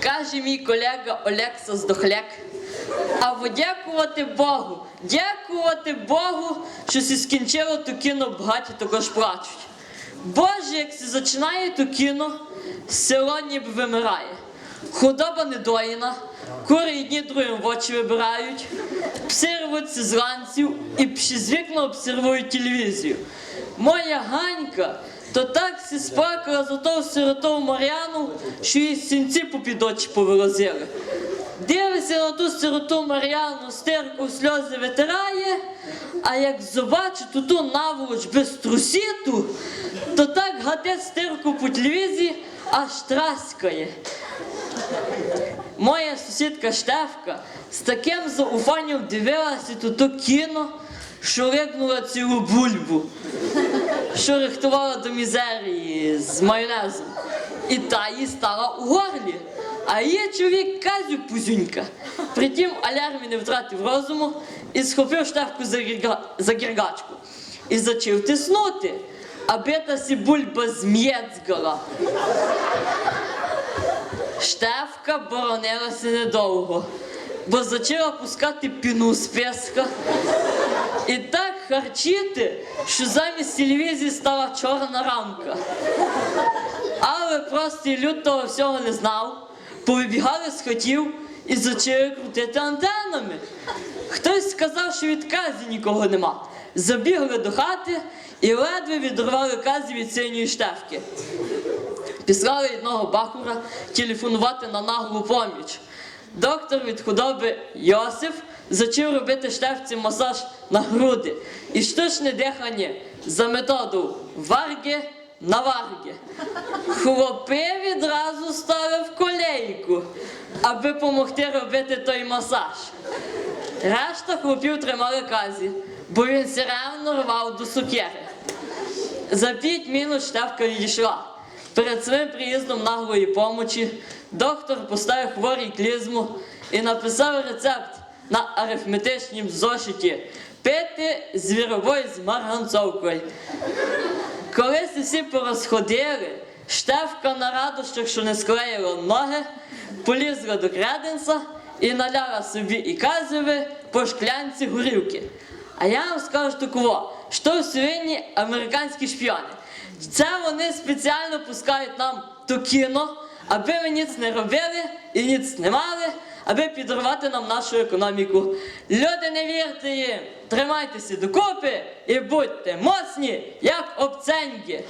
каже мій колега Олекса Здохляк. А подякувати Богу, дякувати Богу, що сі скінчило то кіно багаті також плачуть. Боже, як сі починає то кіно, село ніби вимирає. Худоба недоїна, кури одні другим в очі вибирають, пси рвуться з ланців і пші з вікна обсервують телевізію. Моя Ганька то так сі сплакала за того сиротову Мар'яну, що її сінці попід очі повилазили. Дивиться на ту сироту Мар'яну, стирку сльози витирає, а як побачить ту ту наволоч без трусіту, то так гаде стирку по телевізії аж траскає. Моя сусідка Штефка з таким зауфанням дивилася то кіно, що рикнула цілу бульбу, що рихтувала до мізерії з майонезом. І та їй стала у горлі. А її чоловік Казю Пузюнька. Притім алярмі не втратив розуму і схопив штефку за, гірга- за гіргачку. І зачав тиснути, аби та сі бульба зм'єцгала. Штефка боронилася недовго, бо зачала пускати піну з песка. І так харчити, що замість телевізії стала чорна рамка. Але простий люд того всього не знав. Повибігали з хотів і зачали крутити антенами. Хтось сказав, що від казі нікого нема. Забігли до хати і ледве відірвали казі від синьої штефки. Післали одного бахура телефонувати на наглу поміч. Доктор від худоби Йосиф зачав робити штефці масаж на груди і штучне дихання за методу варги на варги. Хлопи відразу стали в колейку, аби помогти робити той масаж. Решта хлопів тримали казі, бо він все ревно рвав до сукери. За п'ять минут штавка відійшла. Перед своїм приїздом наглої помочі доктор поставив хворій клізму і написав рецепт на арифметичнім зошиті пити звіробой з марганцовкою. Колись всі порозходили, штефка на радощах, що не склеїла ноги, полізла до креденса і наляла собі і казові по шклянці горілки. А я вам скажу такого, що сьогодні американські шпіони. Це вони спеціально пускають нам то кіно, аби ми ніц не робили і ніц не мали, аби підривати нам нашу економіку. Люди, не вірте їм, тримайтеся докупи і будьте моцні, як обценьки.